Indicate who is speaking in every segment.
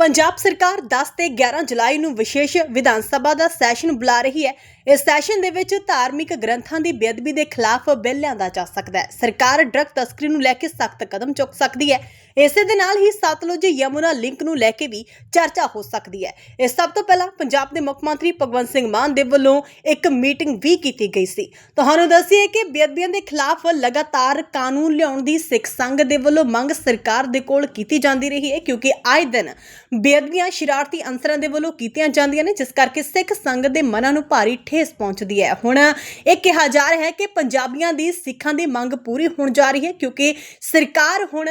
Speaker 1: ਪੰਜਾਬ ਸਰਕਾਰ 10 ਤੇ 11 ਜੁਲਾਈ ਨੂੰ ਵਿਸ਼ੇਸ਼ ਵਿਧਾਨ ਸਭਾ ਦਾ ਸੈਸ਼ਨ ਬੁਲਾ ਰਹੀ ਹੈ। ਇਸ ਸੈਸ਼ਨ ਦੇ ਵਿੱਚ ਧਾਰਮਿਕ ਗ੍ਰੰਥਾਂ ਦੀ ਬੇਅਦਬੀ ਦੇ ਖਿਲਾਫ ਬਿੱਲ ਲਿਆਂਦਾ ਜਾ ਸਕਦਾ ਹੈ। ਸਰਕਾਰ ਡਰੱਗ ਤਸਕਰੀ ਨੂੰ ਲੈ ਕੇ ਸਖਤ ਕਦਮ ਚੁੱਕ ਸਕਦੀ ਹੈ। ਇਸੇ ਦੇ ਨਾਲ ਹੀ ਸਤਲੁਜ ਯਮੁਨਾ ਲਿੰਕ ਨੂੰ ਲੈ ਕੇ ਵੀ ਚਰਚਾ ਹੋ ਸਕਦੀ ਹੈ। ਇਸ ਸਭ ਤੋਂ ਪਹਿਲਾਂ ਪੰਜਾਬ ਦੇ ਮੁੱਖ ਮੰਤਰੀ ਭਗਵੰਤ ਸਿੰਘ ਮਾਨ ਦੇ ਵੱਲੋਂ ਇੱਕ ਮੀਟਿੰਗ ਵੀ ਕੀਤੀ ਗਈ ਸੀ। ਤੁਹਾਨੂੰ ਦੱਸੀਏ ਕਿ ਬੇਅਦਬੀਆਂ ਦੇ ਖਿਲਾਫ ਲਗਾਤਾਰ ਕਾਨੂੰਨ ਲਿਆਉਣ ਦੀ ਸਿੱਖ ਸੰਘ ਦੇ ਵੱਲੋਂ ਮੰਗ ਸਰਕਾਰ ਦੇ ਕੋਲ ਕੀਤੀ ਜਾਂਦੀ ਰਹੀ ਹੈ ਕਿਉਂਕਿ ਆਏ ਦਿਨ ਬੇਅਦਬੀਆਂ ਸ਼ਰਾਰਤੀ ਅੰਸਰਾਂ ਦੇ ਵੱਲੋਂ ਕੀਤੀਆਂ ਜਾਂਦੀਆਂ ਨੇ, ਜਿਸ ਕਰਕੇ ਸਿੱਖ ਸੰਘ ਦੇ ਮਨਾਂ ਨੂੰ ਭਾਰੀ ਠੇਸ ਪਹੁੰਚਦੀ ਹੈ। ਹੁਣ ਇਹ ਕਿਹਾ ਜਾ ਰਿਹਾ ਹੈ ਕਿ ਪੰਜਾਬੀਆਂ ਦੀ ਸਿੱਖਾਂ ਦੀ ਮੰਗ ਪੂਰੀ ਹੋਣ ਜਾ ਰਹੀ ਹੈ ਕਿਉਂਕਿ ਸਰਕਾਰ ਹੁਣ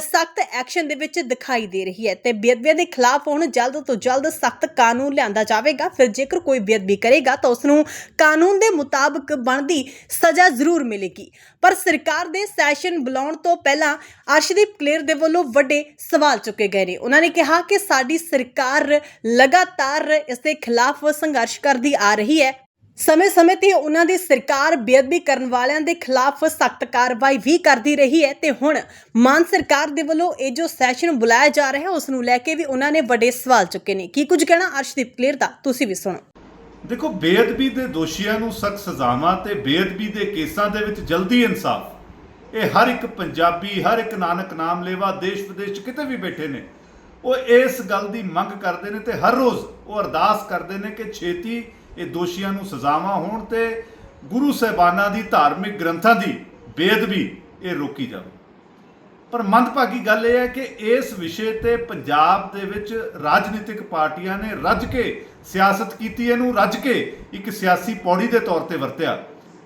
Speaker 1: ਸਖਤ ਸਖਤ ਐਕਸ਼ਨ ਦੇ ਵਿੱਚ ਦਿਖਾਈ ਦੇ ਰਹੀ ਹੈ ਤੇ ਬੇਅਦਬੀਆਂ ਦੇ ਖਿਲਾਫ ਹੁਣ ਜਲਦ ਤੋਂ ਜਲਦ ਸਖਤ ਕਾਨੂੰਨ ਲਿਆਂਦਾ ਜਾਵੇਗਾ। ਫਿਰ ਜੇਕਰ ਕੋਈ ਬੇਅਦਬੀ ਕਰੇਗਾ ਤਾਂ ਉਸ ਨੂੰ ਕਾਨੂੰਨ ਦੇ ਮੁਤਾਬਕ ਬਣਦੀ ਸਜ਼ਾ ਜ਼ਰੂਰ ਮਿਲੇਗੀ। ਪਰ ਸਰਕਾਰ ਦੇ ਸੈਸ਼ਨ ਬੁਲਾਉਣ ਤੋਂ ਪਹਿਲਾਂ ਅਰਸ਼ਦੀਪ ਕਲੇਰ ਦੇ ਵੱਲੋਂ ਵੱਡੇ ਸਵਾਲ ਚੁੱਕੇ ਗਏ ਨੇ। ਉਹਨਾਂ ਨੇ ਕਿਹਾ ਕਿ ਸਾਡੀ ਸਰਕਾਰ ਲਗਾਤਾਰ ਇਸ ਦੇ ਖਿਲਾਫ ਸੰਘਰਸ਼ ਕਰਦੀ ਆ ਰਹੀ ਹੈ। ਸਮੇਂ-ਸਮੇਂ ਤੇ ਉਹਨਾਂ ਦੀ ਸਰਕਾਰ ਬੇਅਦਬੀ ਕਰਨ ਵਾਲਿਆਂ ਦੇ ਖਿਲਾਫ ਸਖਤ ਕਾਰਵਾਈ ਵੀ ਕਰਦੀ ਰਹੀ ਹੈ ਤੇ ਹੁਣ ਮਾਨ ਸਰਕਾਰ ਦੇ ਵੱਲੋਂ ਇਹ ਜੋ ਸੈਸ਼ਨ ਬੁਲਾਇਆ ਜਾ ਰਿਹਾ ਹੈ, ਉਸ ਨੂੰ ਲੈ ਕੇ ਵੀ ਉਹਨਾਂ ਨੇ ਵੱਡੇ ਸਵਾਲ ਚੁੱਕੇ ਨੇ। ਕੀ ਕੁਝ ਕਹਿਣਾ ਅਰਸ਼ਦੀਪ ਕਲੇਰ ਦਾ? ਤੁਸੀਂ ਵੀ ਸੁਣੋ।
Speaker 2: ਦੇਖੋ, ਬੇਅਦਬੀ ਦੇ ਦੋਸ਼ੀਆਂ ਨੂੰ ਸਖਤ ਸਜ਼ਾਵਾਂ ਤੇ ਬੇਅਦਬੀ ਦੇ ਕੇਸਾਂ ਦੇ ਵਿੱਚ ਜਲਦੀ ਇਨਸਾਫ। ਇਹ ਹਰ ਇੱਕ ਪੰਜਾਬੀ, ਹਰ ਇੱਕ ਨਾਨਕ ਨਾਮ ਲੇਵਾ ਦੇਸ਼ ਵਿਦੇਸ਼ ਕਿਤੇ ਵੀ ਬੈਠੇ ਨੇ। ਉਹ ਇਸ ਗੱਲ ਦੀ ਮੰਗ ਕਰਦੇ ਨੇ ਤੇ ਹਰ ਰੋਜ਼ ਉਹ ਅਰਦਾਸ ਕਰਦੇ ਨੇ ਕਿ ਛੇਤੀ ਇਹ ਦੋਸ਼ੀਆਂ ਨੂੰ ਸਜ਼ਾਵਾਂ ਹੋਣ ਤੇ ਗੁਰੂ ਸਾਹਿਬਾਨਾਂ ਦੀ ਧਾਰਮਿਕ ਗ੍ਰੰਥਾਂ ਦੀ ਬੇਅਦਬੀ ਇਹ ਰੋਕੀ ਜਾਵੇ। ਪਰ ਮੰਦਭਾਗੀ ਗੱਲ ਇਹ ਹੈ ਕਿ ਇਸ ਵਿਸ਼ੇ ਤੇ ਪੰਜਾਬ ਦੇ ਵਿੱਚ ਰਾਜਨੀਤਿਕ ਪਾਰਟੀਆਂ ਨੇ ਰੱਜ ਕੇ ਸਿਆਸਤ ਕੀਤੀ, ਇਹਨੂੰ ਰੱਜ ਕੇ ਇੱਕ ਸਿਆਸੀ ਪੌੜੀ ਦੇ ਤੌਰ ਤੇ ਵਰਤਿਆ।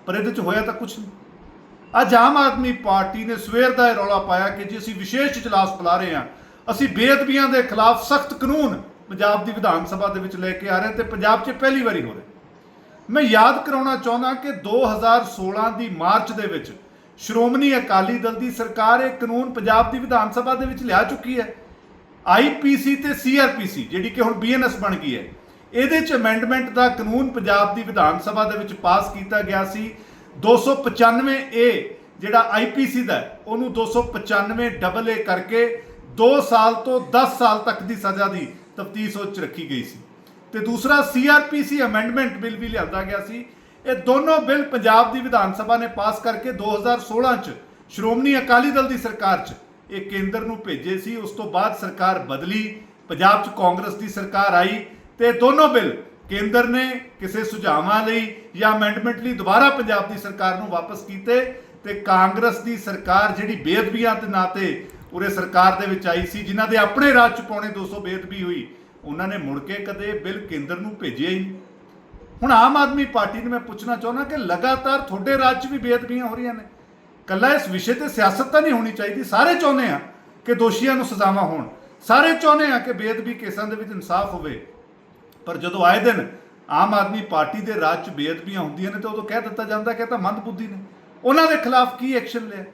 Speaker 2: ਪਰ ਇਹਦੇ ਚ ਹੋਇਆ ਤਾਂ ਕੁਝ ਨਹੀਂ। ਅੱਜ ਆਮ ਆਦਮੀ ਪਾਰਟੀ ਨੇ ਸਵੇਰ ਦਾ ਇਹ ਰੌਲਾ ਪਾਇਆ ਕਿ ਜੀ ਅਸੀਂ ਵਿਸ਼ੇਸ਼ ਇਜਲਾਸ ਬੁਲਾ ਰਹੇ ਹਾਂ, ਅਸੀਂ ਬੇਅਦਬੀਆਂ ਦੇ ਖਿਲਾਫ ਸਖਤ ਕਾਨੂੰਨ ਪੰਜਾਬ ਦੀ ਵਿਧਾਨ ਸਭਾ ਦੇ ਵਿੱਚ ਲੈ ਕੇ ਆ ਰਹੇ ਹਾਂ ਤੇ ਪੰਜਾਬ 'ਚ ਪਹਿਲੀ ਵਾਰੀ ਹੋ ਰਿਹਾ। ਮੈਂ ਯਾਦ ਕਰਾਉਣਾ ਚਾਹੁੰਦਾ ਕਿ 2016 ਦੀ ਮਾਰਚ ਦੇ ਵਿੱਚ ਸ਼੍ਰੋਮਣੀ ਅਕਾਲੀ ਦਲ ਦੀ ਸਰਕਾਰ ਇਹ ਕਾਨੂੰਨ ਪੰਜਾਬ ਦੀ ਵਿਧਾਨ ਸਭਾ ਦੇ ਵਿੱਚ ਲਿਆ ਚੁੱਕੀ ਹੈ। ਆਈਪੀਸੀ ਤੇ ਸੀਆਰਪੀਸੀ ਜਿਹੜੀ ਕਿ ਹੁਣ ਬੀਐਨਐਸ ਬਣ ਗਈ ਹੈ। ਇਹਦੇ ਚ ਅਮੈਂਡਮੈਂਟ ਦਾ ਕਾਨੂੰਨ ਪੰਜਾਬ ਦੀ ਵਿਧਾਨ ਸਭਾ ਦੇ ਵਿੱਚ ਪਾਸ ਕੀਤਾ ਗਿਆ ਸੀ। 295 ਏ ਜਿਹੜਾ ਆਈਪੀਸੀ ਦਾ ਹੈ, ਉਹਨੂੰ 295 ਡਬਲ ਏ ਕਰਕੇ 2 ਸਾਲ ਤੋਂ 10 ਸਾਲ ਤੱਕ ਦੀ ਸਜ਼ਾ ਦੀ ਤਫਤੀਸ਼ ਉਹ ਚ ਰੱਖੀ ਗਈ ਸੀ। ਤੇ ਦੂਸਰਾ ਸੀਆਰਪੀਸੀ ਅਮੈਂਡਮੈਂਟ ਬਿੱਲ ਵੀ ਲਿਆਂਦਾ ਗਿਆ ਸੀ। ਇਹ ਦੋਨੋਂ ਬਿੱਲ ਪੰਜਾਬ ਦੀ ਵਿਧਾਨ ਸਭਾ ਨੇ ਪਾਸ ਕਰਕੇ 2016 ਚ ਸ਼੍ਰੋਮਣੀ ਅਕਾਲੀ ਦਲ ਦੀ ਸਰਕਾਰ ਚ ਇਹ ਕੇਂਦਰ ਨੂੰ ਭੇਜੇ ਸੀ। ਉਸ ਤੋਂ ਬਾਅਦ ਸਰਕਾਰ ਬਦਲੀ, ਪੰਜਾਬ ਚ ਕਾਂਗਰਸ ਦੀ ਸਰਕਾਰ ਆਈ ਤੇ ਦੋਨੋਂ ਬਿੱਲ ਕੇਂਦਰ ਨੇ ਕਿਸੇ ਸੁਝਾਵਾਂ ਲਈ ਜਾਂ ਅਮੈਂਡਮੈਂਟ ਲਈ ਦੁਬਾਰਾ ਪੰਜਾਬ ਦੀ ਸਰਕਾਰ ਨੂੰ ਵਾਪਸ ਕੀਤੇ ਤੇ ਕਾਂਗਰਸ ਦੀ ਸਰਕਾਰ ਜਿਹੜੀ ਬੇਅਦਬੀਆਂ ਦੇ ਨਾਂ ਤੇ ਉਰੇ ਸਰਕਾਰ ਦੇ ਵਿੱਚ ਆਈ ਸੀ, ਜਿਨ੍ਹਾਂ ਦੇ ਆਪਣੇ ਰਾਜ ਚ ਪੌਣੇ 200 ਬੇਅਦਬੀ ਹੋਈ, ਉਹਨਾਂ ਨੇ ਮੁੜ ਕੇ ਕਦੇ ਬਿੱਲ ਕੇਂਦਰ ਨੂੰ ਭੇਜਿਆ ਹੀ ਹੁਣ ਆਮ ਆਦਮੀ ਪਾਰਟੀ ਨੂੰ ਮੈਂ ਪੁੱਛਣਾ ਚਾਹੁੰਦਾ ਕਿ ਲਗਾਤਾਰ ਤੁਹਾਡੇ ਰਾਜ 'ਚ ਵੀ ਬੇਅਦਬੀਆਂ ਹੋ ਰਹੀਆਂ ਨੇ? ਕੱਲਾ ਇਸ ਵਿਸ਼ੇ ਤੇ ਸਿਆਸਤ ਤਾਂ ਨਹੀਂ ਹੋਣੀ ਚਾਹੀਦੀ, ਸਾਰੇ ਚਾਹੁੰਦੇ ਆ ਕਿ ਦੋਸ਼ੀਆਂ ਨੂੰ ਸਜ਼ਾਵਾਂ ਹੋਣ। ਸਾਰੇ ਚਾਹੁੰਦੇ ਆ ਕਿ ਬੇਅਦਬੀ ਕੇਸਾਂ ਦੇ ਵਿੱਚ ਇਨਸਾਫ ਹੋਵੇ। ਪਰ ਜਦੋਂ ਆਏ ਦਿਨ ਆਮ ਆਦਮੀ ਪਾਰਟੀ ਦੇ ਰਾਜ 'ਚ ਬੇਅਦਬੀਆਂ ਹੁੰਦੀਆਂ ਨੇ ਤਾਂ ਉਦੋਂ ਕਹਿ ਦਿੱਤਾ ਜਾਂਦਾ ਕਿ ਇਹ ਤਾਂ ਮੰਦਬੁੱਧੀ ਨੇ। ਉਹਨਾਂ ਦੇ ਖਿਲਾਫ ਕੀ ਐਕਸ਼ਨ ਲਿਆ?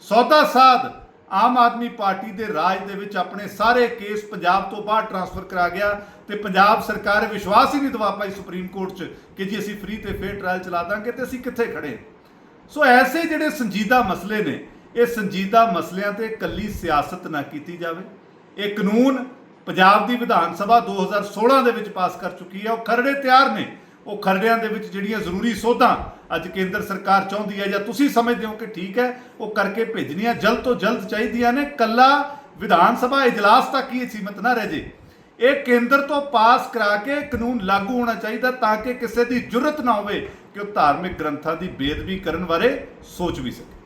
Speaker 2: ਸੌਦਾ ਸਾਧ ਆਮ ਆਦਮੀ ਪਾਰਟੀ ਦੇ ਰਾਜ ਦੇ ਵਿੱਚ ਆਪਣੇ ਸਾਰੇ ਕੇਸ ਪੰਜਾਬ ਤੋਂ ਬਾਹਰ ਟਰਾਂਸਫਰ ਕਰਾ ਗਿਆ ਤੇ ਪੰਜਾਬ ਸਰਕਾਰ ਵਿਸ਼ਵਾਸ ਹੀ ਨਹੀਂ ਦਵਾ ਪਾਈ ਸੁਪਰੀਮ ਕੋਰਟ 'ਚ ਕਿ ਜੀ ਅਸੀਂ ਫ੍ਰੀ ਤੇ ਫੇਅਰ ਟ੍ਰਾਇਲ ਚਲਾ ਦਾਂਗੇ ਤੇ ਅਸੀਂ ਕਿੱਥੇ ਖੜੇ ਹਾਂ। ਸੋ ਐਸੇ ਜਿਹੜੇ ਸੰਜੀਦਾ ਮਸਲੇ ਨੇ, ਇਹ ਸੰਜੀਦਾ ਮਸਲਿਆਂ ਤੇ ਕੱਲੀ ਸਿਆਸਤ ਨਾ ਕੀਤੀ ਜਾਵੇ ਇਹ ਕਾਨੂੰਨ ਪੰਜਾਬ ਦੀ ਵਿਧਾਨ ਸਭਾ 2016 ਦੇ ਵਿੱਚ ਪਾਸ ਕਰ ਚੁੱਕੀ ਹੈ, ਉਹ ਖਰੜੇ ਤਿਆਰ ਨੇ ਉਹ ਖਰੜਿਆਂ ਦੇ ਵਿੱਚ ਜਿਹੜੀਆਂ ਜ਼ਰੂਰੀ ਸੋਧਾਂ ਅੱਜ ਕੇਂਦਰ ਸਰਕਾਰ ਚਾਹੁੰਦੀ ਹੈ ਜਾਂ ਤੁਸੀਂ ਸਮਝਦੇ ਹੋ ਕਿ ਠੀਕ ਹੈ, ਉਹ ਕਰਕੇ ਭੇਜਣੀਆਂ ਜਲਦ ਤੋਂ ਜਲਦ ਚਾਹੀਦੀਆਂ ਨੇ। ਕੱਲਾ ਵਿਧਾਨ ਸਭਾ ਇਜਲਾਸ ਤੱਕ ਹੀ ਸੀਮਤ ਨਾ ਰਹਿ ਜੇ। ਇਹ ਕੇਂਦਰ ਤੋਂ ਪਾਸ ਕਰਾ ਕੇ ਕਾਨੂੰਨ ਲਾਗੂ ਹੋਣਾ ਚਾਹੀਦਾ ਤਾਂ ਕਿ ਕਿਸੇ ਦੀ ਜੁਰਤ ਨਾ ਹੋਵੇ ਕਿ ਉਹ ਧਾਰਮਿਕ ਗ੍ਰੰਥਾਂ ਦੀ ਬੇਅਦਬੀ ਕਰਨ ਬਾਰੇ ਸੋਚ ਵੀ ਸਕੇ।